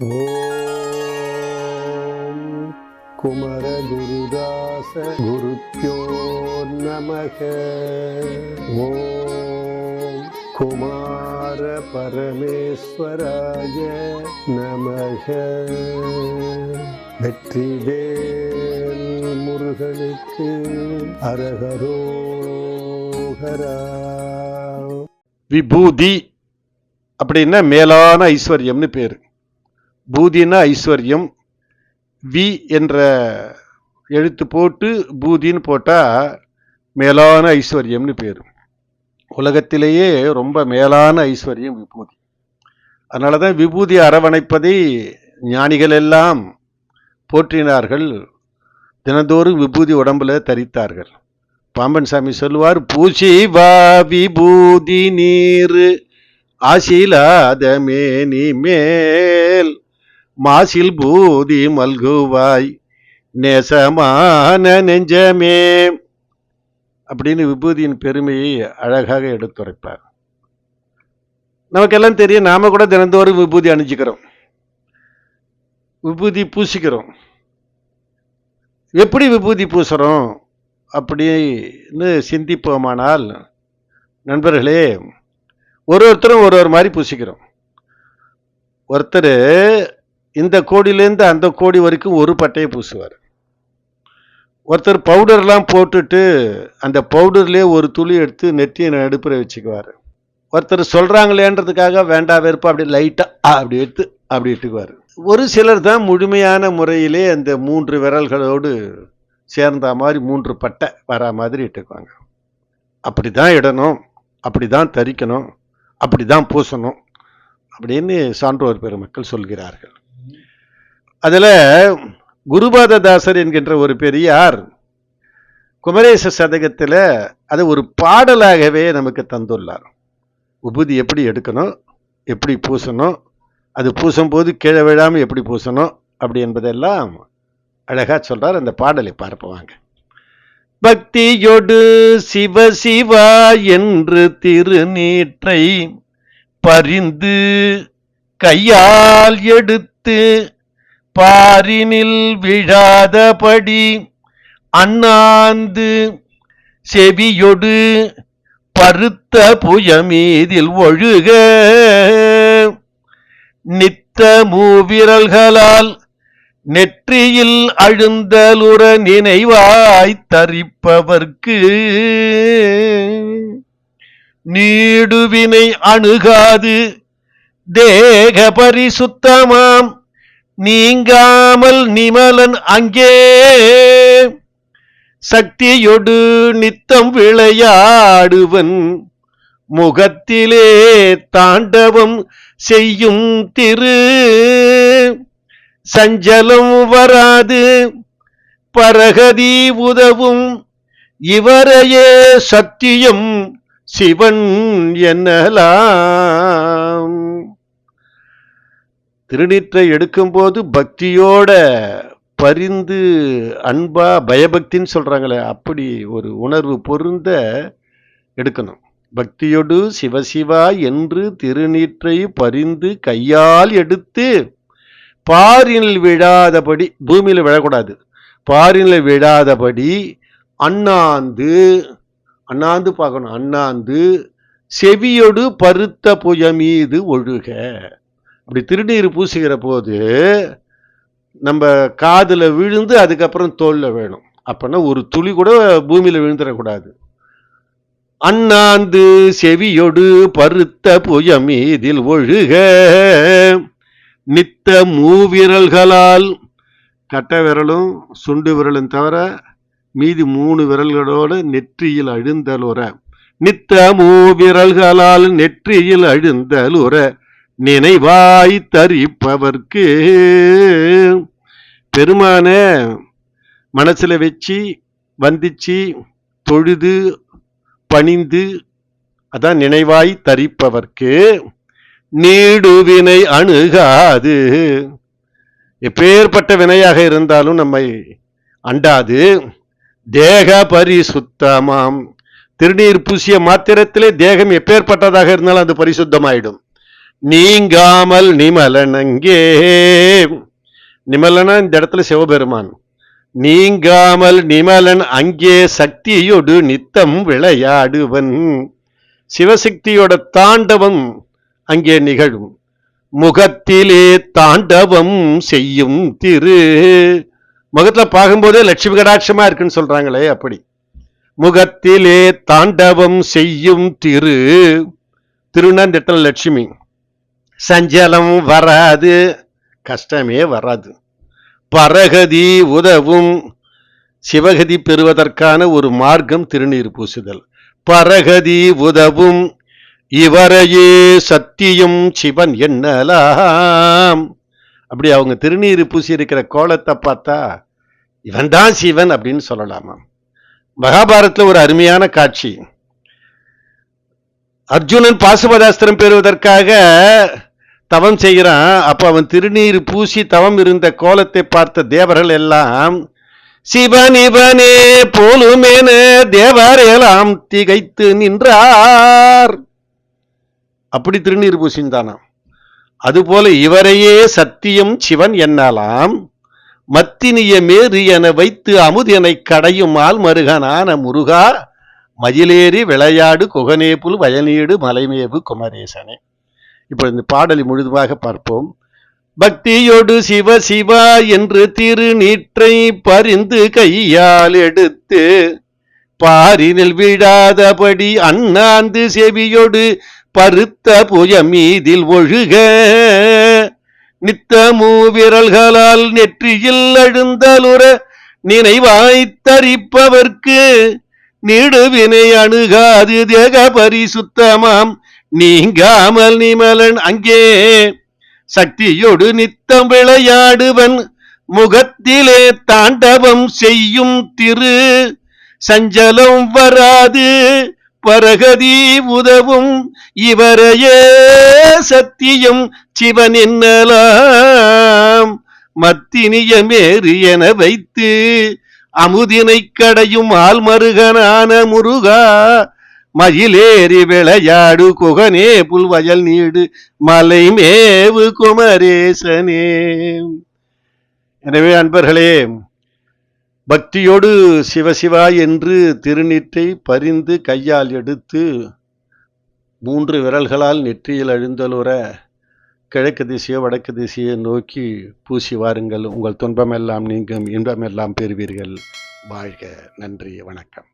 ஓம் குமரகுருதாச குருப்பியோ நமக. ஓம் குமார பரமேஸ்வராய நமக. வெற்றிவேல் முருகனுக்கு அரகரோகரா. விபூதி அப்படின்னா மேலான ஐஸ்வர்யம்னு பேர். பூதினா ஐஸ்வர்யம். வி என்ற எழுத்து போட்டு பூதின்னு போட்டால் மேலான ஐஸ்வர்யம்னு பேர். உலகத்திலேயே ரொம்ப மேலான ஐஸ்வர்யம் விபூதி. அதனால தான் விபூதி அரவணைப்பதை ஞானிகள் எல்லாம் போற்றினார்கள். தினந்தோறும் விபூதி உடம்புல தரித்தார்கள். பாம்பன் சாமி சொல்லுவார் பூசி வா விபூதி நீர் ஆசிலாத மேனி மேல். மாசில் பூதி மல்குவாய் நேசமான நெஞ்சமே. அப்படின்னு விபூதியின் பெருமையை அழகாக எடுத்துரைப்பார் நமக்கெல்லாம் தெரியும் நாம கூட தினந்தோறும் விபூதி அணிஞ்சுக்கிறோம். விபூதி பூசிக்கிறோம். எப்படி விபூதி பூசுறோம் அப்படின்னு சிந்திப்போமானால் நண்பர்களே ஒரு ஒருத்தரும் ஒரு ஒரு மாதிரி பூசிக்கிறோம். ஒருத்தர் இந்த கோடியிலேருந்து அந்த கோடி வரைக்கும் ஒரு பட்டையை பூசுவார். ஒருத்தர் பவுடர்லாம் போட்டுட்டு அந்த பவுடர்லேயே ஒரு துளி எடுத்து நெற்றியை நடுப்புற வச்சுக்குவார். ஒருத்தர் சொல்கிறாங்களேன்றதுக்காக வேண்டா வெறுப்பா அப்படி லைட்டாக அப்படி எடுத்து அப்படி இட்டுக்குவார். ஒரு சிலர் தான் முழுமையான முறையிலே அந்த மூன்று விரல்களோடு சேர்ந்த மாதிரி மூன்று பட்டை வரா மாதிரி இட்டுக்குவாங்க. அப்படி தான் இடணும் அப்படி தான் தரிக்கணும் அப்படி தான் பூசணும் அப்படின்னு சான்றோர் பெருமக்கள் சொல்கிறார்கள். அதில் குருபாததாசர் என்கின்ற ஒரு பெரியார் குமரேச சதகத்தில் அதை ஒரு பாடலாகவே நமக்கு தந்துள்ளார். உபுதி எப்படி எடுக்கணும் எப்படி பூசணும் அது பூசும்போது கீழே விழாமல் எப்படி பூசணும் அப்படி என்பதெல்லாம் அழகாக சொல்கிறார் அந்த பாடலை பார்ப்பவாங்க பக்தியொடு சிவ சிவா என்று திருநீற்றை பரிந்து கையால் எடுத்து பாரினில் விழாதபடி அண்ணாந்து செவியொடு பருத்த புயமீதில் ஒழுக. நித்த மூவிரல்களால் நெற்றியில் அழுந்தலுற நினைவாய் தரிப்பவர்க்கு நீடுவினை அணுகாது தேக பரிசுத்தமாம் நீங்காமல் நிமலன் அங்கே. சக்தியொடு நித்தம் விளையாடுவன். முகத்திலே தாண்டவம் செய்யும் திரு. சஞ்சலம் வராது. பரகதி உதவும். இவரையே சத்தியம் சிவன் என்னலாம். திருநீற்றை எடுக்கும்போது பக்தியோட பரிந்து அன்பா பயபக்தின்னு சொல்கிறாங்களே அப்படி ஒரு உணர்வு பொருந்த எடுக்கணும். பக்தியொடு சிவசிவா என்று திருநீற்றை பரிந்து கையால் எடுத்து பாரினில் விழாதபடி பூமியில் விழக்கூடாது. பாரினில் விழாதபடி அண்ணாந்து அண்ணாந்து பார்க்கணும். அண்ணாந்து செவியொடு பருத்த புய மீது ஒழுக. அப்படி திருநீர் பூசுகிற போது நம்ம காதில் விழுந்து அதுக்கப்புறம் தோல்ல வேணும். அப்போனா ஒரு துளி கூட பூமியில் விழுந்துடக்கூடாது அண்ணாந்து செவியொடு பருத்த புயம் இதில் ஒழுக. நித்த மூவிரல்களால் கட்ட விரலும் சுண்டு விரலும் தவிர மீதி மூணு விரல்களோடு நெற்றியில் அழுந்தலுற. நித்த மூவிரல்களால் நெற்றியில் அழுந்தலுற. நினைவாய் தரிப்பவர்க்கு பெருமான மனசில் வச்சு வந்திச்சு தொழுது பணிந்து அதான் நினைவாய் தரிப்பவர்க்கு நீடுவினை அணுகாது. எப்பேற்பட்ட வினையாக இருந்தாலும் நம்மை அண்டாது. தேக பரிசுத்தமாம். திருநீர் பூசிய மாத்திரத்திலே தேகம் எப்பேற்பட்டதாக இருந்தாலும் அது பரிசுத்தமாயிடும். நீங்காமல் நிமலனங்கே. நிமலனா இந்த இடத்துல சிவபெருமான். நீங்காமல் நிமலன் அங்கே சக்தியோடு நித்தம் விளையாடுவன். சிவசக்தியோட தாண்டவம் அங்கே நிகழும். முகத்திலே தாண்டவம் செய்யும் திரு. முகத்தில் பார்க்கும்போதே லட்சுமி கடாட்சமாக இருக்குன்னு சொல்கிறாங்களே அப்படி. முகத்திலே தாண்டவம் செய்யும் திரு. திருநா இந்த இடத்துல லட்சுமி. சஞ்சலம் வராது. கஷ்டமே வராது. பரகதி உதவும். சிவகதி பெறுவதற்கான ஒரு மார்க்கம் திருநீர் பூசுதல். பரகதி உதவும். இவரையே சத்தியம் சிவன் என்னலாம். அப்படி அவங்க திருநீர் பூசி இருக்கிற கோலத்தை பார்த்தா இவன் தான் சிவன் அப்படின்னு சொல்லலாமா மகாபாரத்தில் ஒரு அருமையான காட்சி. அர்ஜுனன் பாசுபதாஸ்திரம் பெறுவதற்காக தவம் செய்கிறான். அப்போ அவன் திருநீர் பூசி தவம் இருந்த கோலத்தை பார்த்த தேவர்கள் எல்லாம் சிவன் இவனே போலுமேன தேவரெல்லாம் திகைத்து நின்றார். அப்படி திருநீர் பூசிந்தானாம். அதுபோல இவரையே சத்தியம் சிவன் என்னலாம் மத்தினிய மேறு என வைத்து அமுதனை கடையும் ஆள் மருகனான முருகா மயிலேறி விளையாடு குகனேபுல் வயநீடு மலைமேவு குமரேசனே. இப்போ இந்த பாடலை முழுதுமாக பார்ப்போம். பக்தியோடு சிவ சிவா என்று திருநீற்றை பரிந்து கையால் எடுத்து பாரினில் விழாதபடி அண்ணாந்து செவியோடு பருத்த புய மீதில் ஒழுக. நித்தமூ விரல்களால் நெற்றியில் அழுந்தலுற நினைவாய்த்தரிப்பவர்க்கு நீடுவினை அணுகாது தேக பரிசுத்தமாம் நீங்காமல் நிமலன் அங்கே. சக்தியோடு நித்தம் விளையாடுவன். முகத்திலே தாண்டவம் செய்யும் திரு. சஞ்சலம் வராது. பரகதி உதவும். இவரையே சத்தியம் சிவன் என்னலாம் மத்தினிய மேறு என வைத்து. அமுதினை கடையும் ஆல்மருகனான முருகா. மயிலேறி விளையாடு குகனே புல்வயல் நீடு மலை மேவு குமரேசனே. எனவே அன்பர்களே பக்தியோடு சிவசிவா என்று திருநீற்றை பரிந்து கையால் எடுத்து மூன்று விரல்களால் நெற்றியில் அழுந்தலுற கிழக்கு திசையோ வடக்கு திசையை நோக்கி பூசி வாருங்கள். உங்கள் துன்பமெல்லாம் நீங்கும் இன்பமெல்லாம் பெறுவீர்கள். வாழ்க நன்றி வணக்கம்.